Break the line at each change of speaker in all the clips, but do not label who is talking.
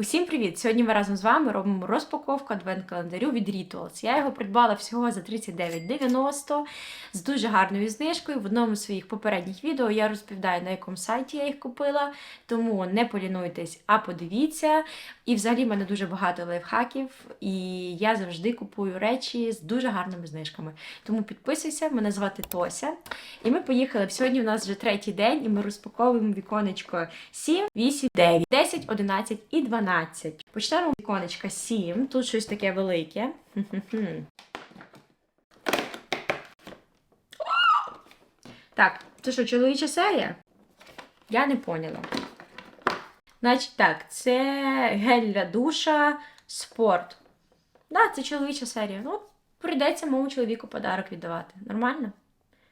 Усім привіт! Сьогодні ми разом з вами робимо розпаковку адвент-календарю від Rituals. Я його придбала всього за 39,90 з дуже гарною знижкою. В одному з своїх попередніх відео я розповідаю, на якому сайті я їх купила, тому не полінуйтесь, а подивіться. І взагалі в мене дуже багато лайфхаків, і я завжди купую речі з дуже гарними знижками. Тому підписуйся, мене звати Тося. І ми поїхали. Сьогодні у нас вже третій день, і ми розпаковуємо віконечко 7, 8, 9, 10, 11 і 12. Почнемо з віконечка 7. Тут щось таке велике. Так, це що, чоловіча серія? Я не поняла. Значить так, це гель для душа, спорт. Да, це чоловіча серія. Ну, прийдеться моєму чоловіку подарок віддавати. Нормально?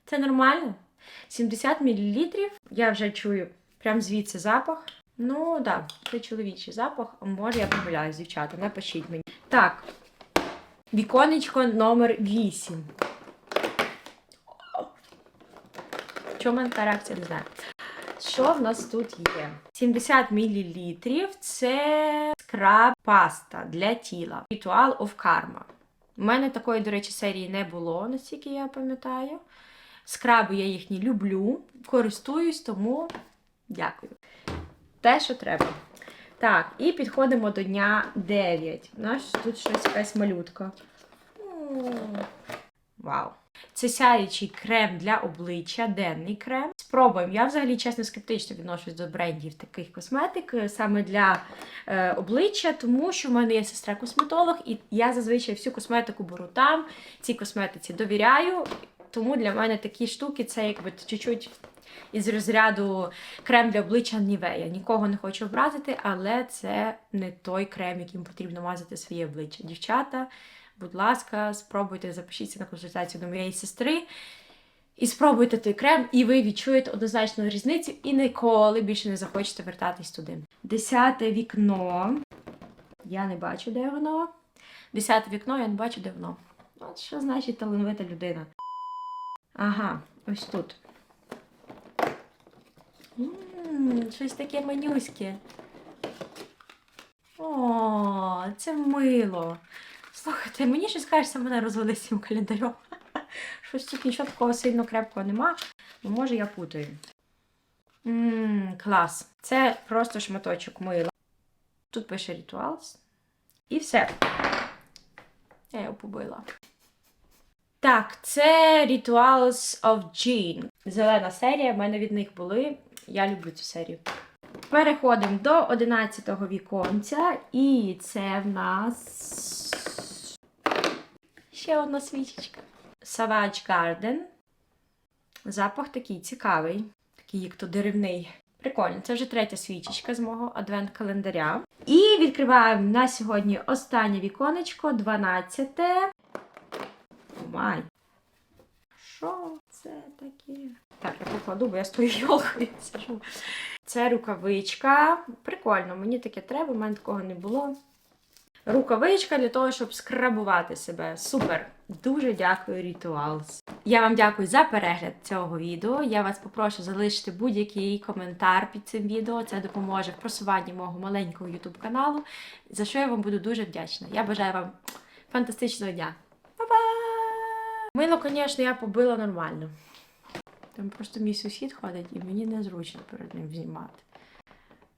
Це нормально? 70 мл. Я вже чую прям звідси запах. Ну, так, да, це чоловічий запах. Може, я помиляюсь, дівчата, напишіть мені. Так, віконечко номер 8. Чому мене така реакція, не знаю. Що в нас тут є? 70 мл це скраб паста для тіла. Ritual of Karma. У мене такої, до речі, серії не було, наскільки я пам'ятаю. Скраби я їхні люблю, користуюсь, тому дякую. Те, що треба. Так, і підходимо до дня 9. У нас тут щось якась малютка. Вау. Це сяючий крем для обличчя, денний крем. Спробуємо. Я взагалі чесно скептично відношусь до брендів таких косметик е, саме для е, обличчя, тому що в мене є сестра косметолог, і я зазвичай всю косметику беру там. Цій косметиці довіряю. Тому для мене такі штуки це якби чуть-чуть із розряду крем для обличчя Нівея. Нікого не хочу образити, але це не той крем, яким потрібно мазати своє обличчя. Дівчата, будь ласка, спробуйте запишіться на консультацію до моєї сестри. І спробуйте той крем, і ви відчуєте однозначну різницю і ніколи більше не захочете вертатись туди. Десяте вікно. Я не бачу, де воно. Десяте вікно, я не бачу, де воно. От що значить талановита людина. Ага, ось тут. Ммм, щось таке манюське. О, це мило. Слухайте, мені щось кажеться, мене розвели цим календарем. Щось тут нічого такого сильно крепкого нема. Ну, може, я путаю. Ммм, клас. Це просто шматочок мила. Тут пише Rituals. І все. Я його побила. Так, це Rituals of Jean. Зелена серія, в мене від них були. Я люблю цю серію. Переходимо до 11-го віконця. І це в нас ще одна свічечка. Savage Garden. Запах такий цікавий, такий як то деревний. Прикольно, це вже третя свічечка з мого адвент-календаря. І відкриваємо на сьогодні останнє віконечко, 12. Май. Що це таке? Так, я покладу, бо я стою йолкою сижу. Це рукавичка. Прикольно, мені таке треба, в мене такого не було. Рукавичка для того, щоб скрабувати себе. Супер! Дуже дякую, Rituals. Я вам дякую за перегляд цього відео. Я вас попрошу залишити будь-який коментар під цим відео. Це допоможе в просуванні мого маленького YouTube каналу, за що я вам буду дуже вдячна. Я бажаю вам фантастичного дня. Мило, звісно, я побила нормально. Там просто мій сусід ходить і мені незручно перед ним знімати.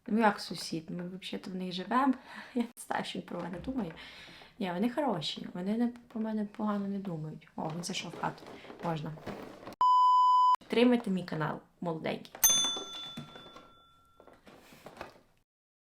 Ну як сусід? Ми взагалі в них живемо. Я він про мене думає. Ні, вони хороші, вони не, про мене погано не думають. О, він зайшов в хату. Можна. Підтримайте мій канал, молоденький.